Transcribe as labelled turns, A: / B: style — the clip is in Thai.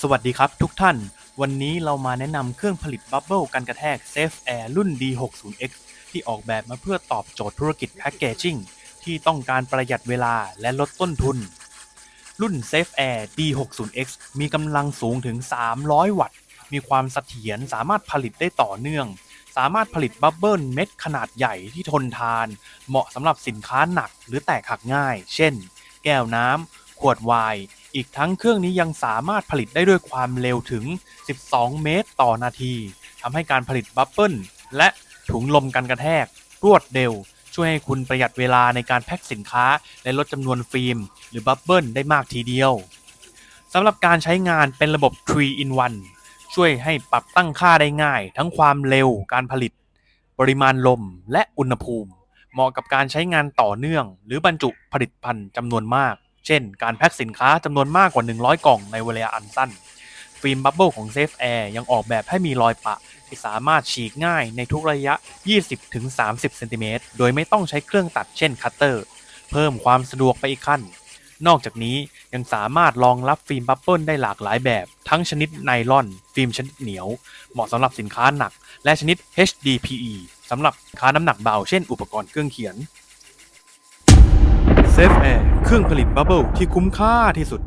A: สวัสดีครับทุกท่าน วันนี้เรามาแนะนำเครื่องผลิตบับเบิลกันกระแทก Safe Air รุ่น D60X ที่ออกแบบมาเพื่อตอบโจทย์ธุรกิจแพ็กเกจิ้งที่ต้องการประหยัดเวลาและลดต้นทุน รุ่น Safe Air D60X มีกำลังสูงถึง 300 วัตต์ มีความเสถียรสามารถผลิตได้ต่อเนื่อง สามารถผลิตบับเบิลเม็ดขนาดใหญ่ที่ทนทาน เหมาะสำหรับสินค้าหนักหรือแตกหักง่าย เช่น แก้วน้ำขวดไวน์ อีกทั้งเครื่องนี้ยังสามารถผลิตได้ด้วยความเร็วถึง 12 เมตรต่อนาทีทำให้การผลิตบับเบิลและถุงลมกันกระแทก รวดเร็ว ช่วยให้คุณประหยัดเวลาในการแพ็คสินค้า และลดจำนวนฟิล์ม หรือบับเบิลได้มากทีเดียวสำหรับการใช้งานเป็นระบบ 3 in 1 ช่วยให้ปรับตั้งค่าได้ง่าย ทั้งความเร็วการผลิต ปริมาณลมและอุณหภูมิ เหมาะกับการใช้งานต่อเนื่อง หรือบรรจุผลิตภัณฑ์จำนวนมาก เช่น การแพ็คสินค้าจำนวนมากกว่า 100 กล่องในเวลาอันสั้น ฟิล์มบับเบิลของ Safe Air ยังออกแบบให้มีรอยปะ ที่สามารถฉีกง่ายในทุกระยะ 20-30 เซนติเมตรโดยไม่ต้องใช้เครื่องตัดเช่นคัตเตอร์ เพิ่มความสะดวกไปอีกขั้น นอกจากนี้ยังสามารถรองรับฟิล์มบับเบิลได้หลากหลายแบบ ทั้งชนิดไนลอน ฟิล์มชนิดเหนียว เหมาะสำหรับสินค้าหนัก และชนิด HDPE สำหรับสินค้าน้ำหนักเบาเช่นอุปกรณ์เครื่องเขียน เซฟแอร์เครื่องผลิตบับเบิลที่คุ้มค่าที่สุด